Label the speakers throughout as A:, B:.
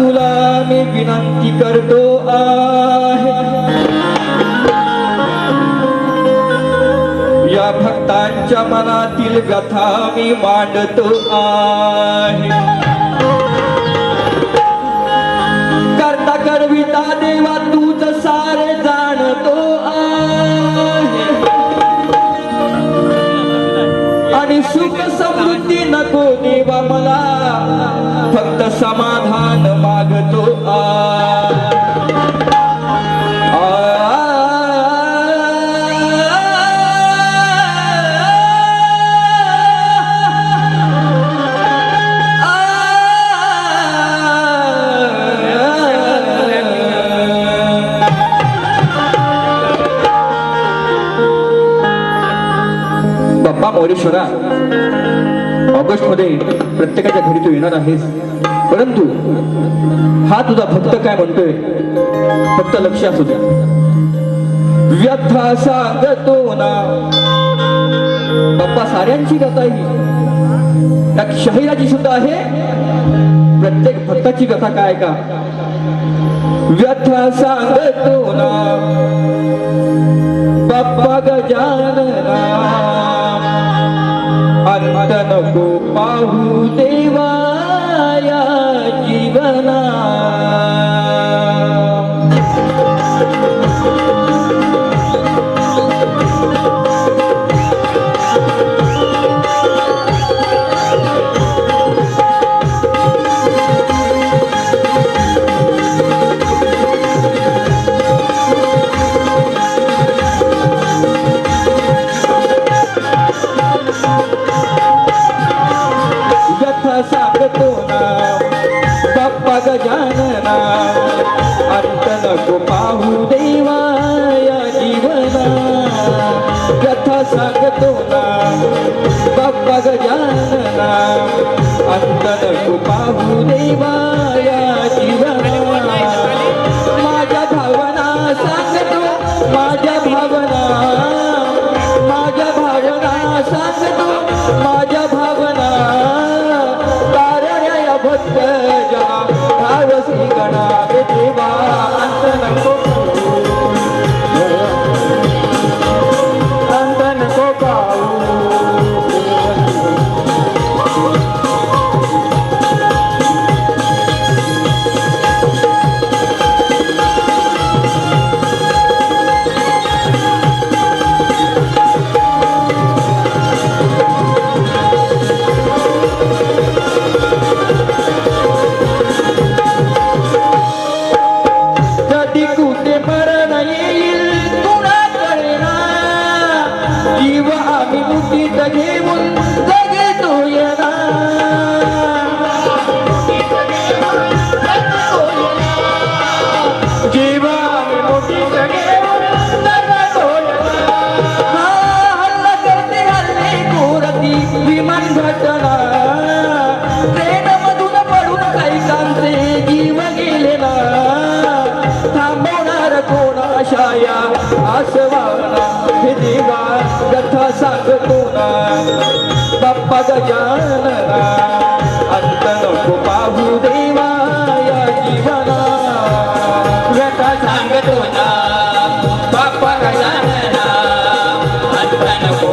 A: तुला मी विनंती करतो आहे. या भक्तांच्या मनातील कथा मी मांडतो आहे. करविता देवा तूच सारे जाणतो आणि सुख समृद्धी नको देवा मला. फक्त समाधान बाप्पा ऑगस्टमध्ये प्रत्येकाच्या घरी तू येणार आहेस. परंतु हा तुझा भक्त काय म्हणतोय? फक्त लक्ष असू द्या. व्यथा सांगतो ना. बाप्पा साऱ्यांची कथा ही. त्या शहिराची सुद्धा आहे. प्रत्येक भक्ताची कथा काय का? व्यथा सांगतो ना. बाप्पा गजानना अंत नको अंत नको पाहू देवा या जीवना. कथा सांगतो ना बाप्पा गजानना. अंत नको पाहू देवा या जीव आम्ही मुठीत घेऊन जगतो येणार जीव सांगतो ना बाप्पा गजानना. अंत नको पाहू देवा या जीवना. व्यथा सांगतो ना बाप्पा गजानना. अंत नको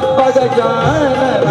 A: सांगतो ना